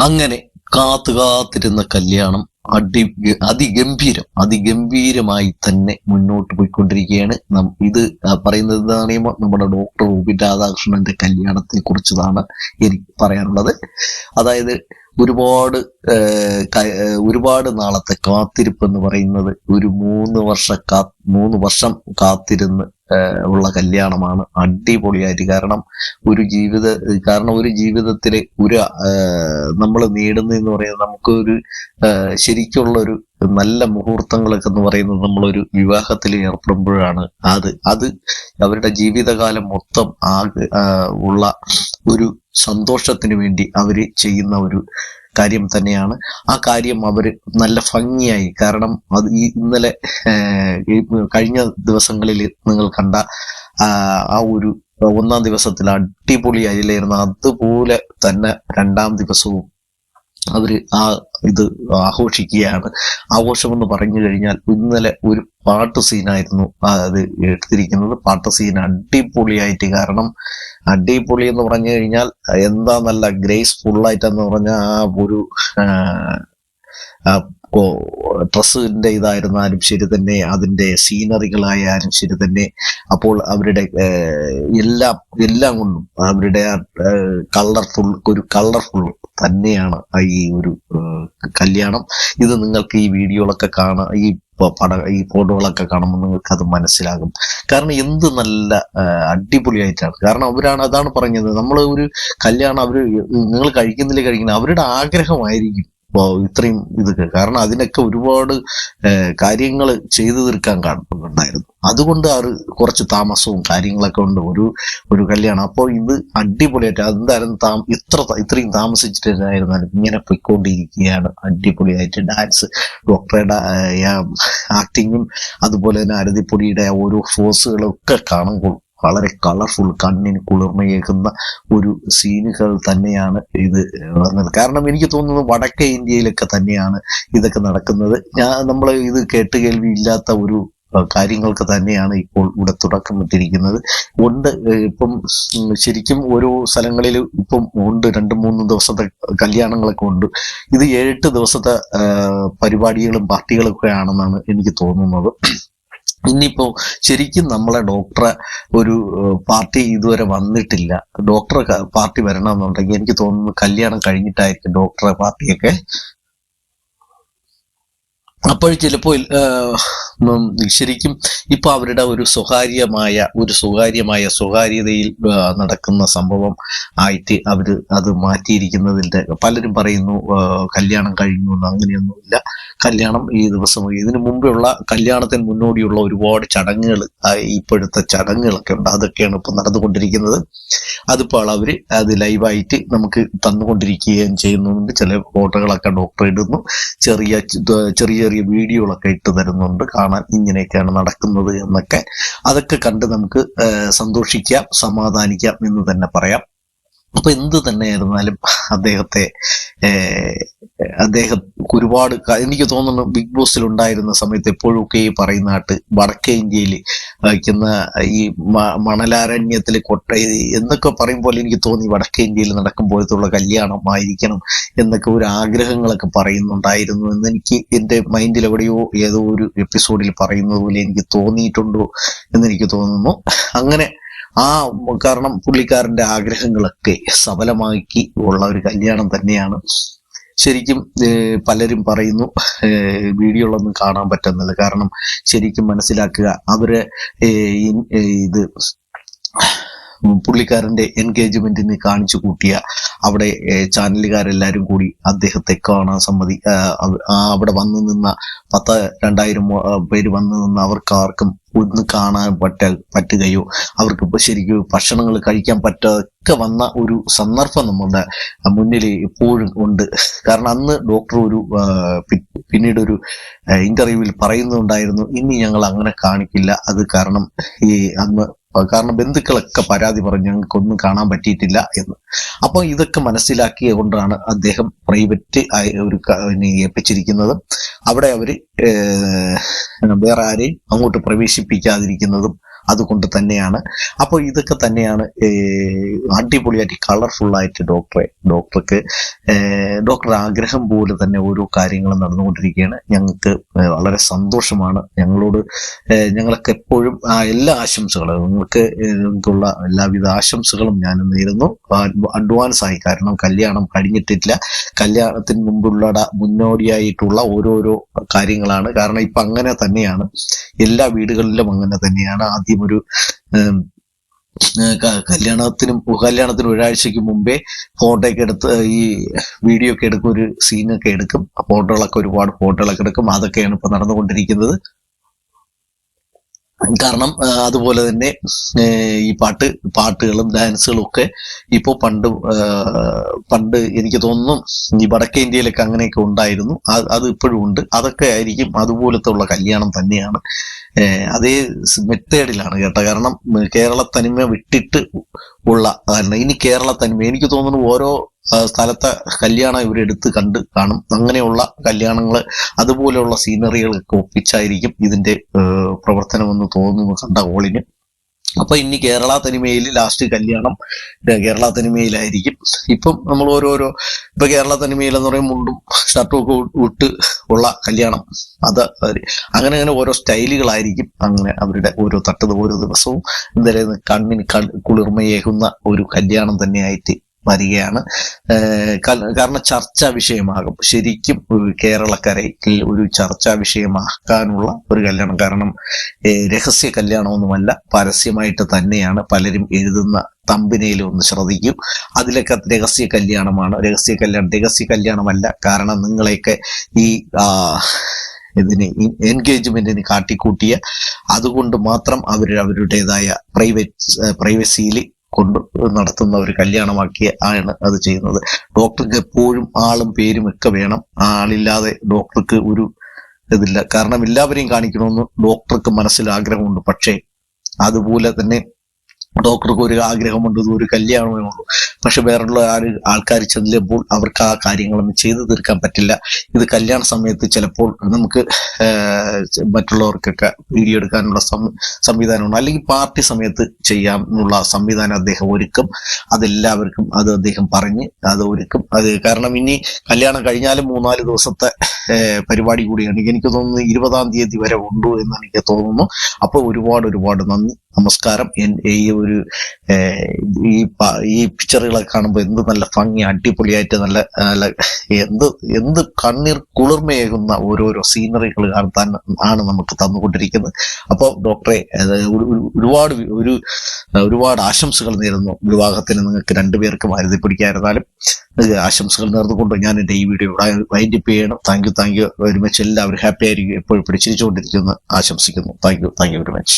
അങ്ങനെ കാത്തു കാത്തിരുന്ന കല്യാണം അടി അതിഗംഭീരം അതിഗംഭീരമായി തന്നെ മുന്നോട്ട് പോയിക്കൊണ്ടിരിക്കുകയാണ്. ഇത് പറയുന്നത് എന്താണ് നമ്മുടെ ഡോക്ടർ റൂബിൻ രാധാകൃഷ്ണന്റെ കല്യാണത്തെ കുറിച്ചതാണ് എനിക്ക് പറയാനുള്ളത്. അതായത് ഒരുപാട് ഒരുപാട് നാളത്തെ കാത്തിരിപ്പ് എന്ന് പറയുന്നത് ഒരു മൂന്ന് വർഷ കാ മൂന്ന് വർഷം കാത്തിരുന്ന് ഉള്ള കല്യാണമാണ് അടിപൊളിയായിട്ട്. കാരണം ഒരു ജീവിത കാരണം ഒരു ജീവിതത്തിലെ ഒരു നമ്മൾ നേടുന്നതെന്ന് പറയുന്നത് നമുക്കൊരു ഒരു ശരിക്കുള്ള ഒരു നല്ല മുഹൂർത്തങ്ങളൊക്കെ എന്ന് പറയുന്നത് നമ്മളൊരു വിവാഹത്തിൽ ഏർപ്പെടുമ്പോഴാണ് അത്. അത് അവരുടെ ജീവിതകാലം മൊത്തം ആകെ ഉള്ള ഒരു സന്തോഷത്തിന് വേണ്ടി അവർ ചെയ്യുന്ന ഒരു കാര്യം തന്നെയാണ്. ആ കാര്യം അവർ നല്ല ഭംഗിയായി കാരണം അത് ഈ ഇന്നലെ കഴിഞ്ഞ ദിവസങ്ങളിൽ നിങ്ങൾ കണ്ട ആ ആ ഒരു ഒന്നാം ദിവസത്തിൽ അടിപൊളിയായില്ലായിരുന്നു അതുപോലെ തന്നെ രണ്ടാം ദിവസവും അവർ ആ ഇത് ആഘോഷിക്കുകയാണ്. ആഘോഷം എന്ന് പറഞ്ഞു കഴിഞ്ഞാൽ ഇന്നലെ ഒരു പാട്ട് സീനായിരുന്നു. അത് എടുത്തിരിക്കുന്നത് പാട്ട് സീൻ അടിപൊളിയായിട്ട് കാരണം അടിപൊളി എന്ന് പറഞ്ഞു കഴിഞ്ഞാൽ എന്താ നല്ല ഗ്രേസ്ഫുള്ളായിട്ടെന്ന് പറഞ്ഞാൽ ആ ഒരു ഡ്രസ്സിന്റെ ഇതായിരുന്നാലും ശരി തന്നെ അതിന്റെ സീനറികളായാലും ശരി തന്നെ അപ്പോൾ അവരുടെ എല്ലാം എല്ലാം കൊണ്ടും അവരുടെ കളർഫുൾ ഒരു കളർഫുൾ തന്നെയാണ് ഈ ഒരു കല്യാണം. ഇത് നിങ്ങൾക്ക് ഈ വീഡിയോകളൊക്കെ കാണാം ഈ പട ഈ ഫോട്ടോകളൊക്കെ കാണുമ്പോൾ നിങ്ങൾക്ക് അത് മനസ്സിലാകും. കാരണം എന്ത് നല്ല അടിപൊളിയായിട്ടാണ്. കാരണം അവരാണ് അതാണ് പറഞ്ഞത്. നമ്മൾ ഒരു കല്യാണം അവർ നിങ്ങൾ കഴിക്കുന്നില്ല കഴിക്കുന്ന അവരുടെ ആഗ്രഹമായിരിക്കും. ഇത്രയും ഇതൊക്കെ കാരണം അതിനൊക്കെ ഒരുപാട് കാര്യങ്ങൾ ചെയ്തു തീർക്കാൻ കാണുന്നുണ്ടായിരുന്നു അതുകൊണ്ട് അത് കുറച്ച് താമസവും കാര്യങ്ങളൊക്കെ ഉണ്ട് ഒരു ഒരു കല്യാണം. അപ്പോൾ ഇത് അടിപൊളിയായിട്ട് അതെന്തായാലും താ ഇത്ര ഇത്രയും താമസിച്ചിട്ടായിരുന്നാലും ഇങ്ങനെ പൊയ്ക്കൊണ്ടിരിക്കുകയാണ് അടിപൊളിയായിട്ട്. ഡാൻസ് ഡോക്ടറുടെ ആക്ടിങ്ങും അതുപോലെ തന്നെ അരതിപ്പൊടിയുടെ ഓരോ ഫോഴ്സുകളും ഒക്കെ കാണുമ്പോൾ വളരെ കളർഫുൾ കണ്ണിന് കുളിർമയേക്കുന്ന ഒരു സീനുകൾ തന്നെയാണ് ഇത് വന്നത് കാരണം എനിക്ക് തോന്നുന്നത് വടക്കേ ഇന്ത്യയിലൊക്കെ തന്നെയാണ് ഇതൊക്കെ നടക്കുന്നത്. ഞാൻ നമ്മൾ ഇത് കേട്ട് കേൾവി ഇല്ലാത്ത ഒരു കാര്യങ്ങൾക്ക് തന്നെയാണ് ഇപ്പോൾ ഇവിടെ തുടക്കമിട്ടിരിക്കുന്നത്. ഉണ്ട് ഇപ്പം ശരിക്കും ഓരോ സ്ഥലങ്ങളിൽ ഇപ്പം ഉണ്ട് രണ്ട് മൂന്ന് ദിവസത്തെ കല്യാണങ്ങളൊക്കെ ഉണ്ട്. ഇത് ഏഴെട്ട് ദിവസത്തെ പരിപാടികളും പാർട്ടികളൊക്കെ ആണെന്നാണ് എനിക്ക് തോന്നുന്നത്. ഇനിയിപ്പോ ശരിക്കും നമ്മളെ ഡോക്ടർ ഒരു പാർട്ടി ഇതുവരെ വന്നിട്ടില്ല. ഡോക്ടറെ പാർട്ടി വരണമെന്നുണ്ടെങ്കിൽ എനിക്ക് തോന്നുന്നു കല്യാണം കഴിഞ്ഞിട്ടായിരിക്കും ഡോക്ടറെ പാർട്ടിയൊക്കെ അപ്പോൾ ചിലപ്പോൾ ശരിക്കും ഇപ്പൊ അവരുടെ ഒരു സ്വകാര്യമായ ഒരു സ്വകാര്യമായ സ്വകാര്യതയിൽ നടക്കുന്ന സംഭവം ആയിട്ട് അവർ അത് മാറ്റിയിരിക്കുന്നതിന്റെ പലരും പറയുന്നു കല്യാണം കഴിഞ്ഞു എന്ന് അങ്ങനെയൊന്നുമില്ല. കല്യാണം ഈ ദിവസം ഇതിനു മുമ്പുള്ള കല്യാണത്തിന് മുന്നോടിയുള്ള ഒരുപാട് ചടങ്ങുകൾ ഇപ്പോഴത്തെ ചടങ്ങുകളൊക്കെ ഉണ്ട്. അതൊക്കെയാണ് ഇപ്പൊ നടന്നുകൊണ്ടിരിക്കുന്നത്. അതിപ്പോൾ അവർ അത് ലൈവായിട്ട് നമുക്ക് തന്നുകൊണ്ടിരിക്കുകയും ചെയ്യുന്നുണ്ട്. ചില ഫോട്ടോകളൊക്കെ ഡോക്ടർ ഇടുന്നു. ചെറിയ ചെറിയ ചെറിയ ചെറിയ വീഡിയോകളൊക്കെ ഇട്ട് തരുന്നുണ്ട്. കാണാൻ ഇങ്ങനെയൊക്കെയാണ് നടക്കുന്നത് എന്നൊക്കെ. അതൊക്കെ കണ്ട് നമുക്ക് സന്തോഷിക്കാം സമാധാനിക്കാം എന്ന് തന്നെ പറയാം. അപ്പൊ എന്ത് തന്നെയായിരുന്നാലും അദ്ദേഹത്തെ അദ്ദേഹം ഒരുപാട് എനിക്ക് തോന്നുന്നു ബിഗ് ബോസിൽ ഉണ്ടായിരുന്ന സമയത്ത് എപ്പോഴൊക്കെ ഈ പറയുന്ന ആട്ട് വടക്കേ ഇന്ത്യയിൽ വയ്ക്കുന്ന ഈ മണലാരണ്യത്തിൽ കൊട്ട എന്നൊക്കെ പറയുമ്പോൾ എനിക്ക് തോന്നി വടക്കേ ഇന്ത്യയിൽ നടക്കുമ്പോഴത്തുള്ള കല്യാണമായിരിക്കണം എന്നൊക്കെ ഒരു ആഗ്രഹങ്ങളൊക്കെ പറയുന്നുണ്ടായിരുന്നു എന്ന് എനിക്ക് എന്റെ മൈൻഡിൽ എവിടെയോ ഏതോ ഒരു എപ്പിസോഡിൽ പറയുന്നത് പോലെ എനിക്ക് തോന്നിയിട്ടുണ്ടോ എന്ന് എനിക്ക് തോന്നുന്നു. അങ്ങനെ ആ കാരണം പുള്ളിക്കാരന്റെ ആഗ്രഹങ്ങളൊക്കെ സഫലമാക്കി ഉള്ള ഒരു കല്യാണം തന്നെയാണ്. ശരിക്കും പലരും പറയുന്നു വീഡിയോ വീഡിയോകളൊന്നും കാണാൻ പറ്റുന്നില്ല. കാരണം ശരിക്കും മനസ്സിലാക്കുക അവർ ഇത് പുള്ളിക്കാരന്റെ എൻഗേജ്മെന്റിന് കാണിച്ചു കൂട്ടിയ അവിടെ ചാനലുകാരെല്ലാരും കൂടി അദ്ദേഹത്തെ കാണാൻ സമ്മതി അവിടെ വന്നു നിന്ന പത്ത് രണ്ടായിരം പേര് വന്നു നിന്ന് അവർക്ക് ആർക്കും ഒന്ന് കാണാൻ പറ്റ പറ്റുകയോ? അവർക്ക് ശരിക്കും ഭക്ഷണങ്ങൾ കഴിക്കാൻ പറ്റൊക്കെ വന്ന ഒരു സന്ദർഭം നമ്മുടെ മുന്നിൽ ഇപ്പോഴും ഉണ്ട്. കാരണം അന്ന് ഡോക്ടർ ഒരു പിന്നീട് ഒരു ഇന്റർവ്യൂവിൽ പറയുന്നുണ്ടായിരുന്നു ഇനി ഞങ്ങൾ അങ്ങനെ കാണിക്കില്ല. അത് കാരണം ഈ അന്ന് കാരണം ബന്ധുക്കളൊക്കെ പരാതി പറഞ്ഞു ഞങ്ങൾക്കൊന്നും കാണാൻ പറ്റിയിട്ടില്ല എന്ന്. അപ്പോൾ ഇതൊക്കെ മനസ്സിലാക്കിയ കൊണ്ടാണ് അദ്ദേഹം പ്രൈവറ്റ് ആയി ഒരു ഏൽപ്പിച്ചിരിക്കുന്നത്. അവിടെ അവർ വേറെ ആരെയും അങ്ങോട്ട് പ്രവേശിപ്പിക്കാതിരിക്കുന്നതും അതുകൊണ്ട് തന്നെയാണ്. അപ്പോൾ ഇതൊക്കെ തന്നെയാണ് അടിപൊളിയായിട്ട് കളർഫുൾ ആയിട്ട് ഡോക്ടറെ ഡോക്ടർക്ക് ഡോക്ടർ ആഗ്രഹം പോലെ തന്നെ ഓരോ കാര്യങ്ങളും നടന്നുകൊണ്ടിരിക്കുകയാണ്. ഞങ്ങൾക്ക് വളരെ സന്തോഷമാണ്. ഞങ്ങളോട് ഞങ്ങൾക്ക് എപ്പോഴും എല്ലാ ആശംസകളും നിങ്ങൾക്ക് നിങ്ങൾക്കുള്ള എല്ലാവിധ ആശംസകളും ഞാൻ നേരുന്നു. അഡ്വാൻസ് ആയി കാരണം കല്യാണം കഴിഞ്ഞിട്ടില്ല. കല്യാണത്തിന് മുമ്പുള്ള മുന്നോടിയായിട്ടുള്ള ഓരോരോ കാര്യങ്ങളാണ്. കാരണം ഇപ്പൊ അങ്ങനെ തന്നെയാണ്. എല്ലാ വീടുകളിലും അങ്ങനെ തന്നെയാണ്. ആദ്യം ഒരു ഉം, ഏഹ് കല്യാണത്തിനും കല്യാണത്തിന് ഒരാഴ്ചക്ക് മുമ്പേ ഫോട്ടോ ഒക്കെ എടുത്ത് ഈ വീഡിയോ ഒക്കെ എടുക്കും ഒരു സീനൊക്കെ എടുക്കും. ഫോട്ടോകളൊക്കെ ഒരുപാട് ഫോട്ടോകളൊക്കെ എടുക്കും. അതൊക്കെയാണ് ഇപ്പൊ നടന്നുകൊണ്ടിരിക്കുന്നത്. കാരണം അതുപോലെ തന്നെ ഈ പാട്ട് പാട്ടുകളും ഡാൻസുകളും ഒക്കെ ഇപ്പോൾ പണ്ട് പണ്ട് എനിക്ക് തോന്നുന്നു ഈ വടക്കേ ഇന്ത്യയിലൊക്കെ അങ്ങനെയൊക്കെ ഉണ്ടായിരുന്നു. അത് ഇപ്പോഴും ഉണ്ട്. അതൊക്കെ ആയിരിക്കും അതുപോലത്തെ ഉള്ള കല്യാണം തന്നെയാണ്. അതേ മെത്തേഡിലാണ് കേട്ടോ. കാരണം കേരള തനിമ വിട്ടിട്ട് ഉള്ള കാരണം ഇനി കേരള തനിമ എനിക്ക് തോന്നുന്നു ഓരോ സ്ഥലത്തെ കല്യാണം ഇവരെടുത്ത് കണ്ട് കാണും. അങ്ങനെയുള്ള കല്യാണങ്ങൾ അതുപോലെയുള്ള സീനറികളൊക്കെ ഒപ്പിച്ചായിരിക്കും ഇതിന്റെ പ്രവർത്തനമെന്ന് തോന്നുന്നു കണ്ട ഹോളിന് അപ്പൊ ഇനി കേരള തനിമയിൽ ലാസ്റ്റ് കല്യാണം കേരള തനിമയിലായിരിക്കും ഇപ്പം നമ്മൾ ഓരോരോ ഇപ്പൊ കേരള തനിമയിൽ എന്ന് പറയുമ്പോൾ മുണ്ടും ഷർട്ടും ഒക്കെ ഇട്ട് ഉള്ള കല്യാണം. അത് അങ്ങനെ അങ്ങനെ ഓരോ സ്റ്റൈലുകളായിരിക്കും അങ്ങനെ അവരുടെ ഓരോ തട്ടത് ഓരോ ദിവസവും. എന്തായാലും കണ്ണിന് കുളിർമയേകുന്ന ഒരു കല്യാണം തന്നെയായിട്ട് വരികയാണ്. കാരണം ചർച്ചാ വിഷയമാകും. ശരിക്കും കേരളക്കരയിൽ ഒരു ചർച്ചാ വിഷയമാക്കാനുള്ള ഒരു കല്യാണം. കാരണം രഹസ്യ കല്യാണമൊന്നുമല്ല പരസ്യമായിട്ട് തന്നെയാണ് പലരും എഴുതുന്ന തമ്പിനയിൽ ഒന്ന് ശ്രദ്ധിക്കും. അതിലൊക്കെ രഹസ്യ കല്യാണമാണ്. രഹസ്യ കല്യാണം രഹസ്യ കല്യാണമല്ല. കാരണം നിങ്ങളെയൊക്കെ ഈ ഇതിന് എൻഗേജ്മെന്റിന് കാട്ടിക്കൂട്ടിയ അതുകൊണ്ട് മാത്രം അവർ അവരുടേതായ പ്രൈവറ്റ് പ്രൈവസിയിൽ കൊണ്ട് നടത്തുന്ന ഒരു കല്യാണമാക്കി ആണ് അത് ചെയ്യുന്നത്. ഡോക്ടർക്ക് എപ്പോഴും ആളും പേരും ഒക്കെ വേണം. ആളില്ലാതെ ഡോക്ടർക്ക് ഒരു ഇതില്ല. കാരണം എല്ലാവരെയും കാണിക്കണമെന്ന് ഡോക്ടർക്ക് മനസ്സിൽ ആഗ്രഹമുണ്ട്. പക്ഷേ അതുപോലെ തന്നെ ഡോക്ടർക്ക് ഒരു ആഗ്രഹമുണ്ട്. ഒരു കല്യാണമേ ഉള്ളൂ. പക്ഷെ വേറുള്ള ആര് ആൾക്കാർ ചെല്ലുമ്പോൾ അവർക്ക് ആ കാര്യങ്ങളൊന്നും ചെയ്തു തീർക്കാൻ പറ്റില്ല. ഇത് കല്യാണ സമയത്ത് ചിലപ്പോൾ നമുക്ക് മറ്റുള്ളവർക്കൊക്കെ വീഡിയോ എടുക്കാനുള്ള സംവിധാനമുണ്ട് അല്ലെങ്കിൽ പാർട്ടി സമയത്ത് ചെയ്യാം എന്നുള്ള സംവിധാനം അദ്ദേഹം ഒരുക്കും. അതെല്ലാവർക്കും അത് അദ്ദേഹം പറഞ്ഞ് അത് ഒരുക്കും. അത് കാരണം ഇനി കല്യാണം കഴിഞ്ഞാലും മൂന്നാൽ ദിവസത്തെ പരിപാടി കൂടിയാണ്. എനിക്ക് തോന്നുന്നു ഇരുപതാം തീയതി വരെ ഉണ്ടു എന്ന് എനിക്ക് തോന്നുന്നു. അപ്പോൾ ഒരുപാട് ഒരുപാട് നന്ദി നമസ്കാരം. ഈ ഒരു ഈ പ- പിക്ചറുകളൊക്കെ കാണുമ്പോൾ എന്ത് നല്ല ഭംഗി അടിപൊളിയായിട്ട് നല്ല നല്ല എന്ത് എന്ത് കണ്ണീർ കുളിർമയേകുന്ന ഓരോരോ സീനറികൾ കാണാൻ ആണ് നമുക്ക് തന്നുകൊണ്ടിരിക്കുന്നത്. അപ്പോൾ ഡോക്ടറെ ഒരുപാട് ഒരു ഒരുപാട് ആശംസകൾ നേരുന്നു. വിവാഹത്തിന് നിങ്ങൾക്ക് രണ്ടുപേർക്കും അരുതി പിടിക്കാതിരുന്നാലും ആശംസകൾ നേർന്നുകൊണ്ട് ഞാൻ എന്റെ ഈ വീഡിയോ വൈൻഡപ്പ് ചെയ്യണം. Thank you thank you very much എല്ലാവരും ഹാപ്പി ആയിരിക്കും. എപ്പോഴും പിടിച്ചിരിച്ചുകൊണ്ടിരിക്കുന്നു ആശംസിക്കുന്നു. Thank you thank you very much